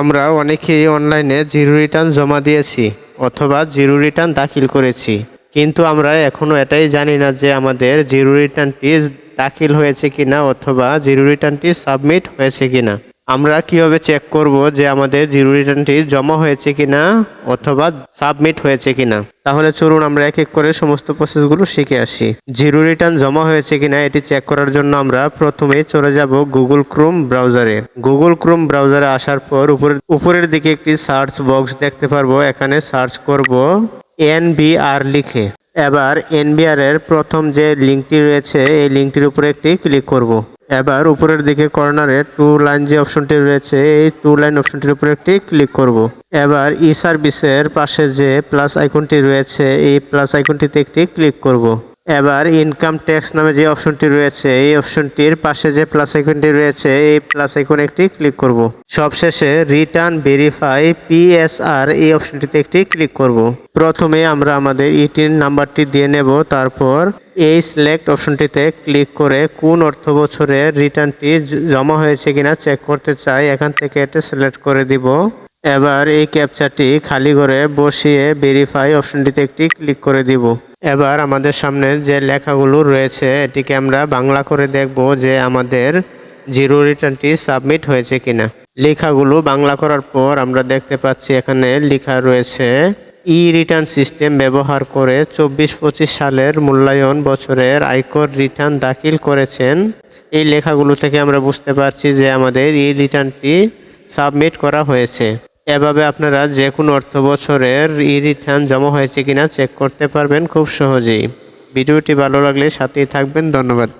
আমরা অনেকেই অনলাইনে জিরো রিটার্ন জমা দিয়েছি অথবা জিরো রিটার্ন দাখিল করেছি। কিন্তু আমরা এখনও এটাই জানি না যে আমাদের জিরো রিটার্নটি দাখিল হয়েছে কিনা অথবা জিরো রিটার্নটি সাবমিট হয়েছে কিনা। আমরা কীভাবে চেক করব যে আমাদের জিরো রিটার্নটি জমা হয়েছে কিনা অথবা সাবমিট হয়েছে কিনা? তাহলে চলুন আমরা এক এক করে সমস্ত প্রসেসগুলো শিখে আসি। জিরো রিটার্ন জমা হয়েছে কিনা এটি চেক করার জন্য আমরা প্রথমে চলে যাব গুগল ক্রোম ব্রাউজারে গুগল ক্রোম ব্রাউজারে আসার পর উপরের উপরের দিকে একটি সার্চ বক্স দেখতে পারব। এখানে সার্চ করব এনবিআর লিখে। এবার এনবিআর এর প্রথম যে লিঙ্কটি রয়েছে, এই লিঙ্কটির উপরে একটি ক্লিক করব। এবার উপরের দিকে কর্নারে টু লাইন যে অপশনটি রয়েছে, এই টু লাইন অপশনটির উপরে একটি ক্লিক করব। এবার ই সার্ভিসের পাশে যে প্লাস আইকনটি রয়েছে, এই প্লাস আইকনটিতে একটি ক্লিক করব। এবার ইনকাম ট্যাক্স নামে যে অপশনটি রয়েছে, এই অপশনটির পাশে যে প্লাস আইকনটি রয়েছে, এই প্লাস আইকনে একটি ক্লিক করব। সবশেষে রিটার্ন ভেরিফাই পিএসআর এই অপশনটিতে একটি ক্লিক করব। প্রথমে আমরা আমাদের ইটির নাম্বারটি দিয়ে নেব, তারপর এই সিলেক্ট অপশনটিতে ক্লিক করে কোন অর্থ বছরের রিটার্নটি জমা হয়েছে কিনা চেক করতে চাই, এখান থেকে এটা সিলেক্ট করে দিব। এবার এই ক্যাপচারটি খালি করে বসিয়ে ভেরিফাই অপশনটিতে একটি ক্লিক করে দিব। এবার আমাদের সামনে যে লেখাগুলো রয়েছে, এটিকে আমরা বাংলা করে দেখব যে আমাদের জিরো রিটার্নটি সাবমিট হয়েছে কিনা। লেখাগুলো বাংলা করার পর আমরা দেখতে পাচ্ছি এখানে লেখা রয়েছে ই রিটার্ন সিস্টেম ব্যবহার করে চব্বিশ পঁচিশ সালের মূল্যায়ন বছরের আয়কর রিটার্ন দাখিল করেছেন। এই লেখাগুলো থেকে আমরা বুঝতে পারছি যে আমাদের ই রিটার্নটি সাবমিট করা হয়েছে। এভাবে আপনারা যে কোনো অর্থ বছরের ই রিটার্ন জমা হয়েছে কিনা চেক করতে পারবেন খুব সহজেই। ভিডিওটি ভালো লাগলে সাথেই থাকবেন, ধন্যবাদ।